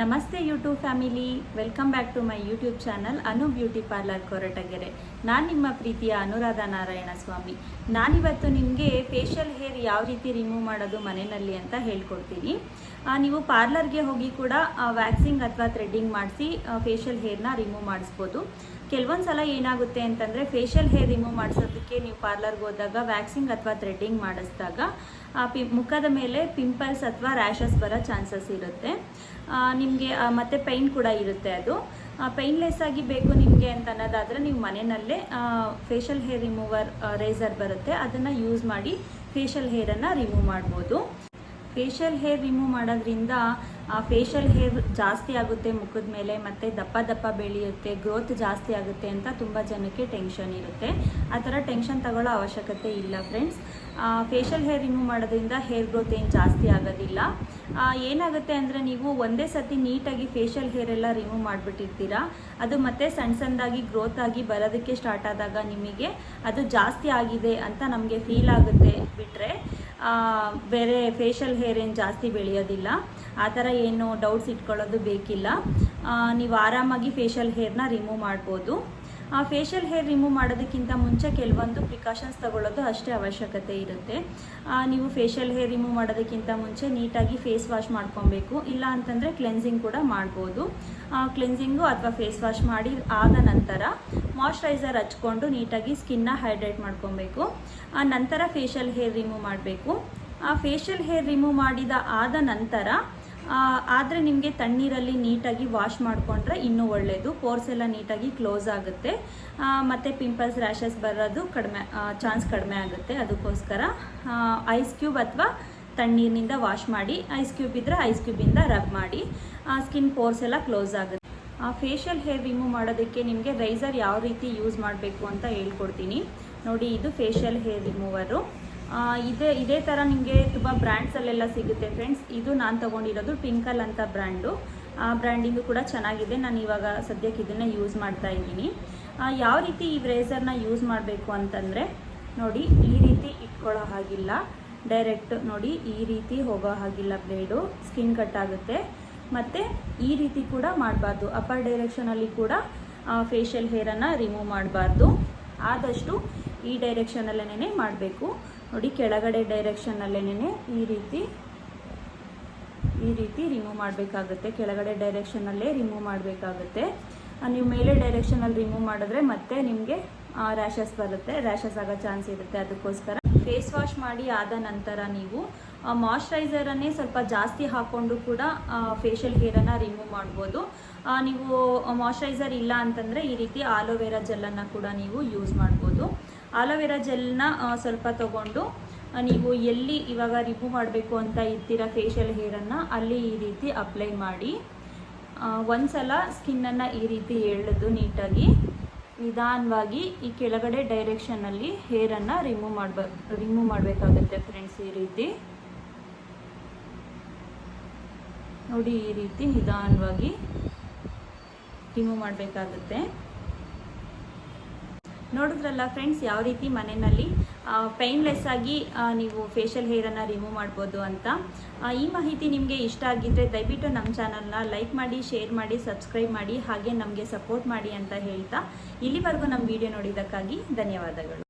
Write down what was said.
ನಮಸ್ತೆ YouTube family, welcome back to my YouTube channel Anu beauty parlour Koratagere. ನಾನು ನಿಮ್ಮ ಪ್ರೀತಿಯ ಅನುರಾಧ ನಾರಾಯಣ ಸ್ವಾಮಿ. ನಾನಿವತ್ತು ನಿಮಗೆ ಫೇಶಿಯಲ್ ಹೇರ್ ಯಾವ ರೀತಿ ರಿಮೂವ್ ಮಾಡೋದು ಮನೆಯಲ್ಲಿ ಅಂತ ಹೇಳ್ಕೊಡ್ತೀನಿ. ನೀವು ಪಾರ್ಲರ್ಗೆ ಹೋಗಿ ಕೂಡ ವ್ಯಾಕ್ಸಿಂಗ್ ಅಥವಾ ಥ್ರೆಡ್ಡಿಂಗ್ ಮಾಡಿಸಿ ಫೇಶಿಯಲ್ ಹೇರ್ನ ರಿಮೂವ್ ಮಾಡಿಸ್ಬೋದು. ಕೆಲವೊಂದು ಸಲ ಏನಾಗುತ್ತೆ ಅಂತಂದರೆ ಫೇಶಿಯಲ್ ಹೇರ್ ರಿಮೂವ್ ಮಾಡಿಸೋದಕ್ಕೆ ನೀವು ಪಾರ್ಲರ್ಗೆ ಹೋದಾಗ ವ್ಯಾಕ್ಸಿಂಗ್ ಅಥವಾ ಥ್ರೆಡ್ಡಿಂಗ್ ಮಾಡಿಸಿದಾಗ ಪಿ, ಮುಖದ ಮೇಲೆ ಪಿಂಪಲ್ಸ್ ಅಥವಾ ರ್ಯಾಷಸ್ ಬರೋ ಚಾನ್ಸಸ್ ಇರುತ್ತೆ. ನಿಮಗೆ ಮತ್ತು ಪೈನ್ ಕೂಡ ಇರುತ್ತೆ ಅದು. ಪೈನ್ಲೆಸ್ ಆಗಿ ಬೇಕು ನಿಮಗೆ ಅಂತ ಅನ್ನೋದಾದರೆ, ನೀವು ಮನೆಯಲ್ಲೇ ಫೇಶಿಯಲ್ ಹೇರ್ ರಿಮೂವರ್ ರೇಸರ್ ಬರುತ್ತೆ. ಅದನ್ನು ಯೂಸ್ ಮಾಡಿ ಫೇಶಿಯಲ್ ಹೇರನ್ನು ರಿಮೂವ್ ಮಾಡ್ಬೋದು. ಫೇಶಿಯಲ್ ಹೇರ್ ರಿಮೂವ್ ಮಾಡೋದ್ರಿಂದ, ಆ ಫೇಶಿಯಲ್ ಹೇರ್ ಜಾಸ್ತಿ ಆಗುತ್ತೆ ಮುಖದ ಮೇಲೆ, ಮತ್ತು ದಪ್ಪ ದಪ್ಪ ಬೆಳೆಯುತ್ತೆ ಗ್ರೋತ್ ಜಾಸ್ತಿ ಆಗುತ್ತೆ ಅಂತ ತುಂಬ ಜನಕ್ಕೆ ಟೆನ್ಷನ್ ಇರುತ್ತೆ. ಆ ಥರ ಟೆನ್ಷನ್ ತಗೊಳ್ಳೋ ಅವಶ್ಯಕತೆ ಇಲ್ಲ ಫ್ರೆಂಡ್ಸ್ ಫೇಶಿಯಲ್ ಹೇರ್ ರಿಮೂವ್ ಮಾಡೋದ್ರಿಂದ ಹೇರ್ ಗ್ರೋತ್ ಏನು ಜಾಸ್ತಿ ಆಗೋದಿಲ್ಲ. ಏನಾಗುತ್ತೆ ಅಂದರೆ ನೀವು ಒಂದೇ ಸತಿ ನೀಟಾಗಿ ಫೇಶಿಯಲ್ ಹೇರ್ ಎಲ್ಲ ರಿಮೂವ್ ಮಾಡಿಬಿಟ್ಟಿರ್ತೀರಾ. ಅದು ಮತ್ತೆ ಸಣ್ಣ ಸಣ್ಣದಾಗಿ ಗ್ರೋತ್ ಆಗಿ ಬರೋದಕ್ಕೆ ಸ್ಟಾರ್ಟ್ ಆದಾಗ ನಿಮಗೆ ಅದು ಜಾಸ್ತಿ ಆಗಿದೆ ಅಂತ ನಮಗೆ ಫೀಲ್ ಆಗುತ್ತೆ. ಬಿಟ್ಟರೆ ಬೇರೆ ಫೇಶಿಯಲ್ ಹೇರ್ ಏನು ಜಾಸ್ತಿ ಬೆಳೆಯೋದಿಲ್ಲ. ಆ ಥರ ಏನು ಡೌಟ್ಸ್ ಇಟ್ಕೊಳ್ಳೋದು ಬೇಕಿಲ್ಲ. ನೀವು ಆರಾಮಾಗಿ ಫೇಶಿಯಲ್ ಹೇರ್ನ ರಿಮೂವ್ ಮಾಡ್ಬೋದು. ಆ ಫೇಶಿಯಲ್ ಹೇರ್ ರಿಮೂವ್ ಮಾಡೋದಕ್ಕಿಂತ ಮುಂಚೆ ಕೆಲವೊಂದು ಪ್ರಿಕಾಷನ್ಸ್ ತಗೊಳ್ಳೋದು ಅಷ್ಟೇ ಅವಶ್ಯಕತೆ ಇರುತ್ತೆ. ನೀವು ಫೇಶಿಯಲ್ ಹೇರ್ ರಿಮೂವ್ ಮಾಡೋದಕ್ಕಿಂತ ಮುಂಚೆ ನೀಟಾಗಿ ಫೇಸ್ ವಾಶ್ ಮಾಡ್ಕೊಬೇಕು. ಇಲ್ಲ ಅಂತಂದರೆ ಕ್ಲೆನ್ಸಿಂಗ್ ಕೂಡ ಮಾಡ್ಬೋದು. ಕ್ಲೆನ್ಸಿಂಗು ಅಥವಾ ಫೇಸ್ ವಾಶ್ ಮಾಡಿ ಆದ ನಂತರ ಮಾಯ್ಶ್ಚರೈಸರ್ ಹಚ್ಕೊಂಡು ನೀಟಾಗಿ ಸ್ಕಿನ್ನ ಹೈಡ್ರೇಟ್ ಮಾಡ್ಕೊಬೇಕು. ಆ ನಂತರ ಫೇಶಿಯಲ್ ಹೇರ್ ರಿಮೂವ್ ಮಾಡಬೇಕು. ಆ ಫೇಶಿಯಲ್ ಹೇರ್ ರಿಮೂವ್ ಮಾಡಿದ ಆದ ನಂತರ ಆದರೆ ನಿಮಗೆ ತಣ್ಣೀರಲ್ಲಿ ನೀಟಾಗಿ ವಾಶ್ ಮಾಡಿಕೊಂಡ್ರೆ ಇನ್ನೂ ಒಳ್ಳೆಯದು ಪೋರ್ಸ್ ಎಲ್ಲ ನೀಟಾಗಿ ಕ್ಲೋಸ್ ಆಗುತ್ತೆ. ಮತ್ತು ಮತ್ತೆ ಪಿಂಪಲ್ಸ್ ರ್ಯಾಷಸ್ ಬರೋದು ಕಡಿಮೆ ಚಾನ್ಸ್ ಕಡಿಮೆ ಆಗುತ್ತೆ. ಅದಕ್ಕೋಸ್ಕರ ಐಸ್ ಕ್ಯೂಬ್ ಅಥವಾ ತಣ್ಣೀರಿನಿಂದ ವಾಶ್ ಮಾಡಿ ಐಸ್ ಕ್ಯೂಬ್ ಇದ್ದರೆ ಐಸ್ ಕ್ಯೂಬಿಂದ ರಬ್ ಮಾಡಿ ಸ್ಕಿನ್ ಪೋರ್ಸ್ ಎಲ್ಲ ಕ್ಲೋಸ್ ಆಗುತ್ತೆ. ಫೇಶಿಯಲ್ ಹೇರ್ ರಿಮೂವ್ ಮಾಡೋದಕ್ಕೆ ನಿಮಗೆ ರೈಸರ್ ಯಾವ ರೀತಿ ಯೂಸ್ ಮಾಡಬೇಕು ಅಂತ ಹೇಳ್ಕೊಡ್ತೀನಿ. ನೋಡಿ ಇದು ಫೇಶಿಯಲ್ ಹೇರ್ ರಿಮೂವರು ಇದೇ ಇದೇ ಥರ ನಿಮಗೆ ತುಂಬ ಬ್ರ್ಯಾಂಡ್ಸಲ್ಲೆಲ್ಲ ಸಿಗುತ್ತೆ ಫ್ರೆಂಡ್ಸ್ ಇದು ನಾನು ತೊಗೊಂಡಿರೋದು ಟಿಂಕಲ್ ಅಂತ ಬ್ರ್ಯಾಂಡು ಆ ಬ್ರ್ಯಾಂಡಿಂಗು ಕೂಡ ಚೆನ್ನಾಗಿದೆ. ನಾನು ಇವಾಗ ಸದ್ಯಕ್ಕೆ ಇದನ್ನು ಯೂಸ್ ಮಾಡ್ತಾ ಇದ್ದೀನಿ. ಆ, ಯಾವ ರೀತಿ ಈ ರೇಸರ್ನ ಯೂಸ್ ಮಾಡಬೇಕು ಅಂತಂದರೆ ನೋಡಿ ಈ ರೀತಿ ಇಟ್ಕೊಳ್ಳೋ ಹಾಗಿಲ್ಲ. ಡೈರೆಕ್ಟ್ ನೋಡಿ ಈ ರೀತಿ ಹೋಗೋ ಹಾಗಿಲ್ಲ ಬ್ಲೇಡು ಸ್ಕಿನ್ ಕಟ್ ಆಗುತ್ತೆ. ಮತ್ತು ಈ ರೀತಿ ಕೂಡ ಮಾಡಬಾರ್ದು. ಅಪ್ಪರ್ ಡೈರೆಕ್ಷನಲ್ಲಿ ಕೂಡ ಫೇಶಿಯಲ್ ಹೇರನ್ನು ರಿಮೂವ್ ಮಾಡಬಾರ್ದು. ಆದಷ್ಟು ಈ ಡೈರೆಕ್ಷನಲ್ಲೇ ಮಾಡಬೇಕು. ನೋಡಿ, ಕೆಳಗಡೆ ಡೈರೆಕ್ಷನಲ್ಲೇ ಈ ರೀತಿ ಈ ರೀತಿ ರಿಮೂವ್ ಮಾಡಬೇಕಾಗುತ್ತೆ. ಕೆಳಗಡೆ ಡೈರೆಕ್ಷನಲ್ಲೇ ರಿಮೂವ್ ಮಾಡಬೇಕಾಗುತ್ತೆ. ನೀವು ಮೇಲೆ ಡೈರೆಕ್ಷನಲ್ಲಿ ರಿಮೂವ್ ಮಾಡಿದ್ರೆ ಮತ್ತೆ ನಿಮಗೆ ರ್ಯಾಷಸ್ ಬರುತ್ತೆ. ರ್ಯಾಷಸ್ ಆಗೋ ಚಾನ್ಸ್ ಇರುತ್ತೆ. ಅದಕ್ಕೋಸ್ಕರ ಫೇಸ್ ವಾಶ್ ಮಾಡಿ ಆದ ನಂತರ ನೀವು ಮಾಯ್ಶ್ಚರೈಸರನ್ನೇ ಸ್ವಲ್ಪ ಜಾಸ್ತಿ ಹಾಕ್ಕೊಂಡು ಕೂಡ ಫೇಶಿಯಲ್ ಹೇರನ್ನು ರಿಮೂವ್ ಮಾಡ್ಬೋದು. ನೀವು ಮಾಯಶ್ಚರೈಸರ್ ಇಲ್ಲ ಅಂತಂದರೆ ಈ ರೀತಿ ಆಲೋವೆರಾ ಜೆಲ್ಲನ್ನು ಕೂಡ ನೀವು ಯೂಸ್ ಮಾಡ್ಬೋದು. ಆಲೋವೆರಾ ಜೆಲ್ನ ಸ್ವಲ್ಪ ತಗೊಂಡು ನೀವು ಎಲ್ಲಿ ಇವಾಗ ರಿಮೂವ್ ಮಾಡಬೇಕು ಅಂತ ಇರ್ತೀರ ಫೇಶಿಯಲ್ ಹೇರನ್ನು ಅಲ್ಲಿ ಈ ರೀತಿ ಅಪ್ಲೈ ಮಾಡಿ ಒಂದು ಒಂದ್ಸಲ ಸ್ಕಿನ್ನನ್ನು ಈ ರೀತಿ ಎಳೆದು ನೀಟಾಗಿ ನಿಧಾನವಾಗಿ ಈ ಕೆಳಗಡೆ ಡೈರೆಕ್ಷನಲ್ಲಿ ಹೇರನ್ನು ರಿಮೂವ್ ಮಾಡ್ಬ ರಿಮೂವ್ ಮಾಡಬೇಕಾಗುತ್ತೆ ಫ್ರೆಂಡ್ಸ್ ಈ ರೀತಿ. ನೋಡಿ ಈ ರೀತಿ ನಿಧಾನವಾಗಿ ರಿಮೂವ್ ಮಾಡಬೇಕಾಗುತ್ತೆ. ನೋಡಿದ್ರಲ್ಲ ಫ್ರೆಂಡ್ಸ್ ಯಾವ ರೀತಿ ಮನೆಯಲ್ಲಿ ಪೈನ್ಲೆಸ್ ಆಗಿ ನೀವು ಫೇಶಿಯಲ್ ಹೇರನ್ನು ರಿಮೂವ್ ಮಾಡ್ಬೋದು ಅಂತ. ಈ ಮಾಹಿತಿ ನಿಮಗೆ ಇಷ್ಟ ಆಗಿದ್ದರೆ ದಯವಿಟ್ಟು ನಮ್ಮ ಚಾನಲ್ನ ಲೈಕ್ ಮಾಡಿ ಶೇರ್ ಮಾಡಿ ಸಬ್ಸ್ಕ್ರೈಬ್ ಮಾಡಿ, ಹಾಗೆ ನಮಗೆ ಸಪೋರ್ಟ್ ಮಾಡಿ ಅಂತ ಹೇಳ್ತಾ ಇಲ್ಲಿವರೆಗೂ ನಮ್ಮ ವಿಡಿಯೋ ನೋಡಿದ್ದಕ್ಕಾಗಿ ಧನ್ಯವಾದಗಳು.